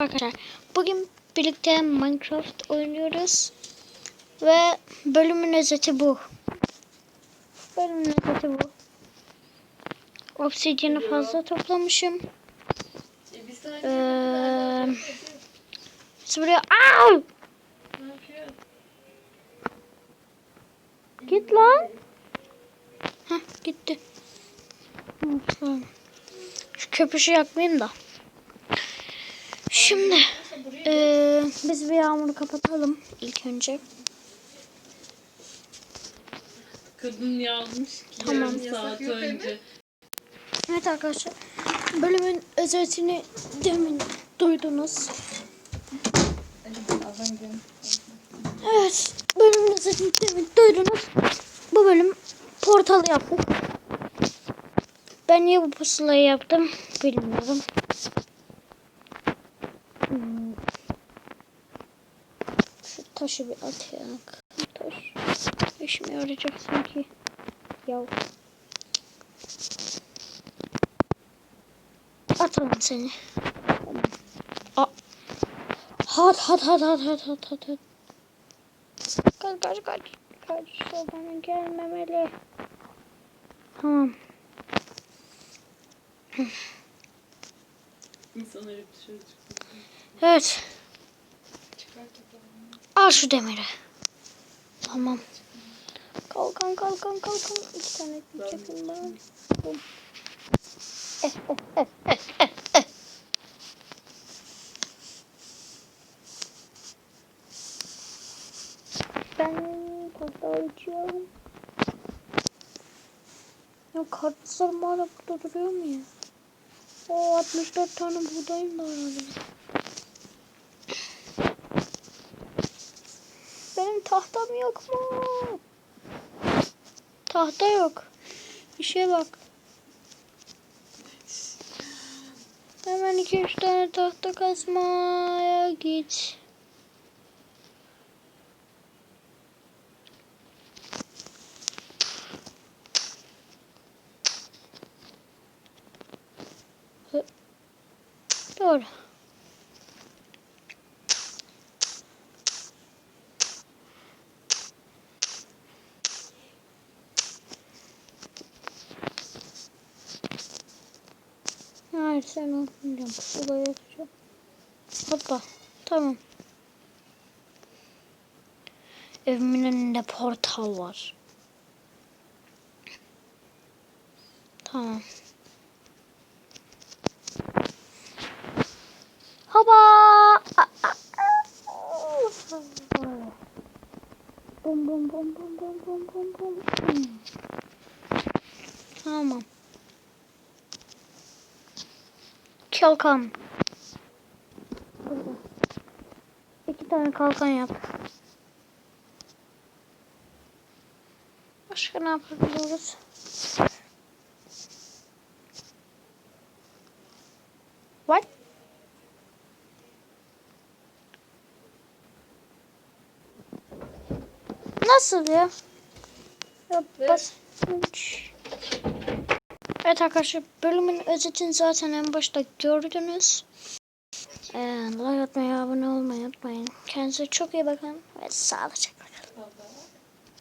Arkadaşlar bugün birlikte Minecraft oynuyoruz ve bölümün özeti bu. Bölümün özeti bu. Obsidyeni fazla toplamışım. Ee, biz buraya Au! Git lan. Heh, gitti. Şu köpüşü yakmayayım da. Şimdi eee, biz bir yağmuru kapatalım ilk önce. Kadın yazmış ki Tamam. yarım saat önce. Evet arkadaşlar bölümün özetini demin duydunuz. Evet bölümün özetini demin duydunuz. Bu bölüm portalı yaptık. Ben niye bu pusulayı yaptım bilmiyorum. Şu taşı bir atayak. Taş. İşime yarayacak sanki. Yav. Atalım seni. A hat hat hat hat hat hat hat hat. Kaç kaç kaç. Kaç bana gelmemeli. Tamam. İnsanlar hep dışarı çıkıyor. Evet. Al şu demiri. Tamam. Kalkan kalkan kalkan. İki tane ekmek yapayım ben. Bum. Eh, eh, eh, eh, eh, eh. Ben portal içiyorum. Ya kartlarım hala burada duruyor mu ya? O 64 tane buğdayım da var hala. Benim tahtam yok mu? Tahta yok. İşe bak. Hemen iki üç tane tahta kazmaya git. Doğru. Hayır sen olmayacağım. Pusulayı yapacağım. Hoppa. Tamam. Evimin önünde portal var. Tamam. pom pom pom. Tamam. Çalkan. İki tane kalkan yap. Başka ne yapabiliyoruz? What? Nasıl ya? Ya bas. Evet arkadaşlar bölümün özetini zaten en başta gördünüz. Ee, like atmayı, abone olmayı unutmayın. Kendinize çok iyi bakın ve sağlıcakla.